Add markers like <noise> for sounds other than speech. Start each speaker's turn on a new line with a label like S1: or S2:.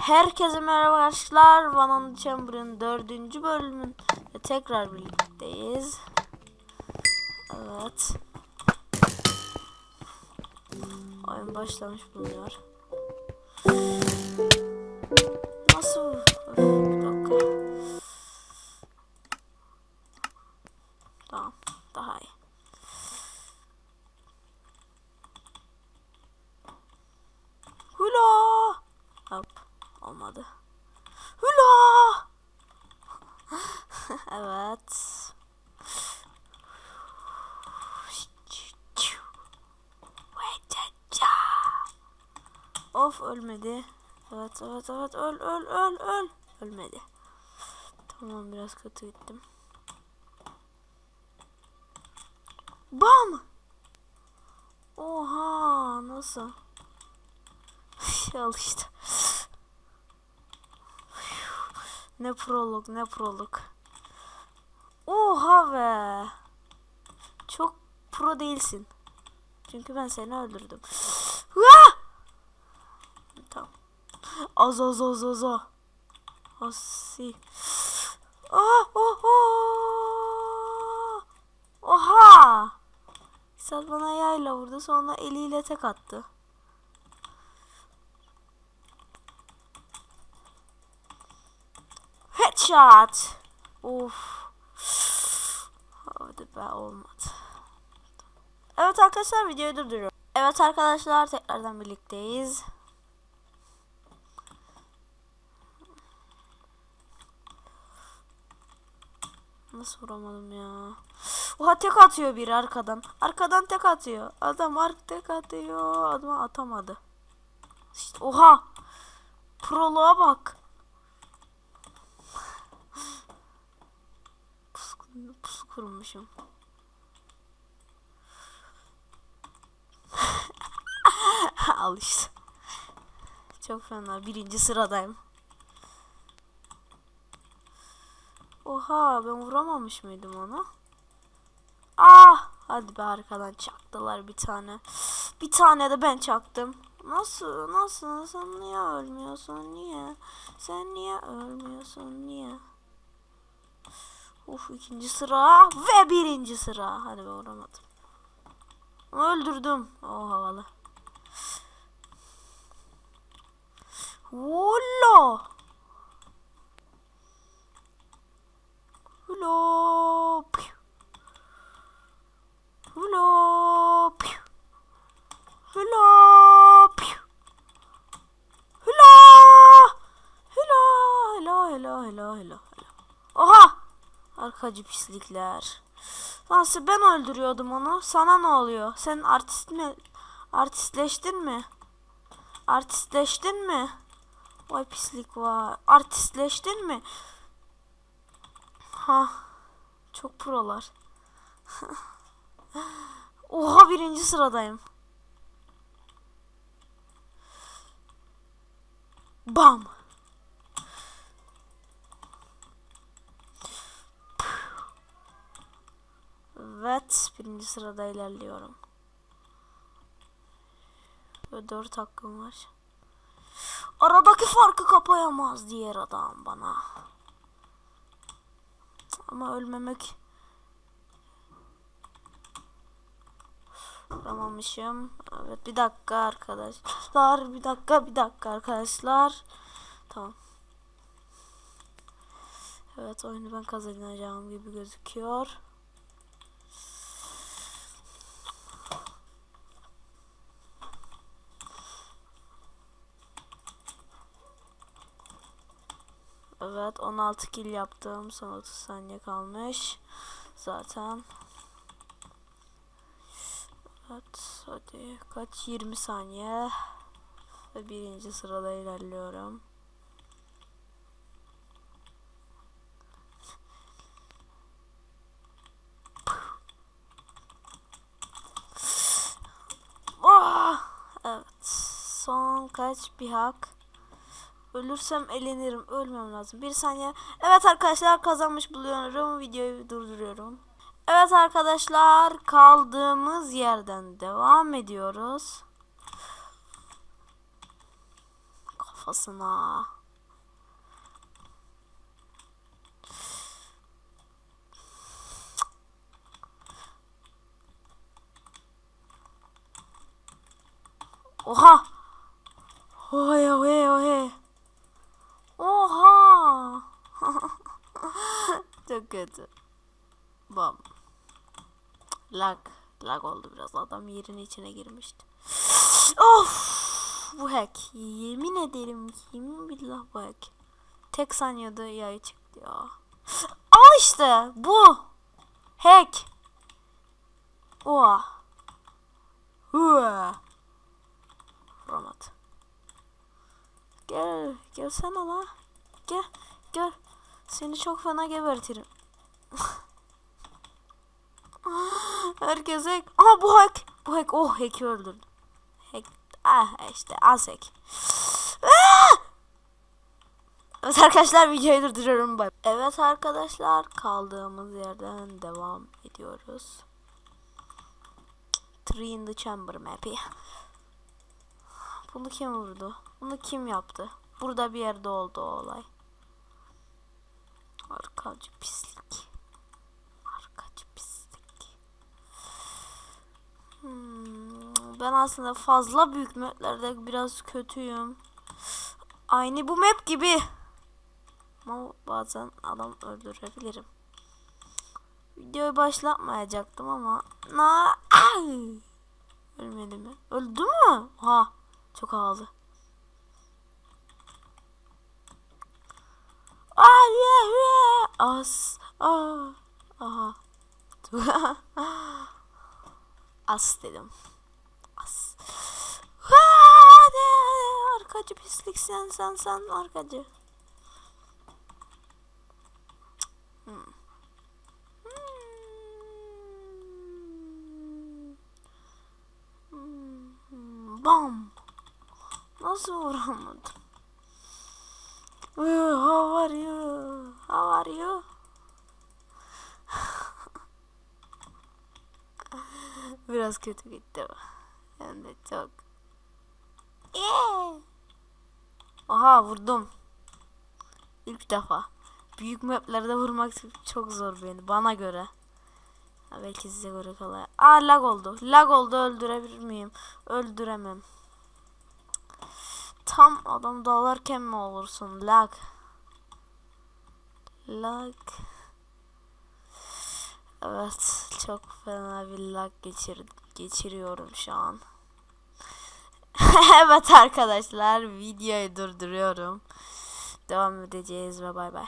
S1: Herkese merhaba arkadaşlar. One on Chamber'ın dördüncü bölümünde tekrar birlikteyiz. Evet. Oyun başlamış bulunuyor. Olmadı. Hula! <laughs> evet. Of ölmedi. Evet evet evet öl öl öl öl. Ölmedi. Tamam biraz kötü gittim. Bam! Oha nasıl? <laughs> Al. Ne prolog ne prolog. Oha be. Çok pro değilsin. Çünkü ben seni öldürdüm. Hua! Tamam. Az az az az az. Asi. Ah, oh, oh. Oha! Sen bana yayla vurdu sonra eliyle tek attı. Headshot. Of. Hadi be olmadı. Evet arkadaşlar videoyu durduruyorum. Evet arkadaşlar tekrardan birlikteyiz. Nasıl vuramadım ya? Oha tek atıyor biri arkadan. Arkadan tek atıyor. Adam ark tek atıyor. Adama atamadı. İşte, oha. Proluğa bak. Kurmuşum. <laughs> Al işte. Çok fena. Birinci sıradayım. Oha ben vuramamış mıydım onu? Ah hadi be arkadan çaktılar bir tane. Bir tane de ben çaktım. Nasıl nasıl sen niye ölmüyorsun niye? Sen niye ölmüyorsun niye? Uf ikinci sıra ve birinci sıra. Hadi be vuramadım. Öldürdüm. O havalı. Volo. Hulo. Piu. Hulo. Piu. Hulo. Piu. Hulo. Hulo. Arkacı pislikler. Nasıl ben öldürüyordum onu. Sana ne oluyor? Sen artist mi? Artistleştin mi? Artistleştin mi? Vay pislik var. Artistleştin mi? Ha. Çok prolar. <laughs> Oha birinci sıradayım. Bam. Evet birinci sırada ilerliyorum. Ve dört hakkım var. Aradaki farkı kapayamaz diğer adam bana. Ama ölmemek Vuramamışım. Evet bir dakika arkadaşlar. Bir dakika bir dakika arkadaşlar. Tamam. Evet oyunu ben kazanacağım gibi gözüküyor. Evet 16 kill yaptım. Son 30 saniye kalmış. Zaten. Evet hadi kaç 20 saniye. Ve birinci sırada ilerliyorum. Oh! Evet. Son kaç bir hak. Ölürsem elenirim. Ölmem lazım. Bir saniye. Evet arkadaşlar kazanmış buluyorum. Videoyu durduruyorum. Evet arkadaşlar kaldığımız yerden devam ediyoruz. kafasına. Oha! Kötü. Bam. Lag. Lag oldu biraz. Adam yerin içine girmişti. of! Bu hack. Yemin ederim. Yemin billah bu hack. Tek saniyede yay çıktı ya. <gasps> Al işte. Bu. Hack. Oha. Hua. Vuramadı. Gel. Gelsene la. Gel. Gel. Seni çok fena gebertirim. Herkes hack. Aha bu hack. Bu hack. Oh hack'i öldürdü. Hack. Ah işte az hack. Ah! Evet arkadaşlar videoyu durduruyorum. Bye. Evet arkadaşlar kaldığımız yerden devam ediyoruz. Three in the chamber map'i. Bunu kim vurdu? Bunu kim yaptı? Burada bir yerde oldu o olay. Arkacı pislik. Arkacı pislik. Hmm, ben aslında fazla büyük maplerde biraz kötüyüm. Aynı bu map gibi. Ama bazen adam öldürebilirim. Videoyu başlatmayacaktım ama na Ay! ölmedi mi? Öldü mü? Ha, çok havalı. As, ah, aha. <laughs> As dedim. As. Hadi, arkacı pislik sen sen sen arkacı. Hmm. Bam. Nasıl vuramadım? How are you? You? Biraz kötü gitti bu. Hem de çok. Yeah. Aha vurdum. İlk defa. Büyük maplerde vurmak çok zor beni bana göre. Ha, belki size göre kolay. Aa lag oldu. Lag oldu öldürebilir miyim? Öldüremem. Tam adam dalarken mi olursun? Lag. Lag. Evet, çok fena bir lag geçir geçiriyorum şu an. <laughs> evet arkadaşlar, videoyu durduruyorum. Devam edeceğiz ve bay bay.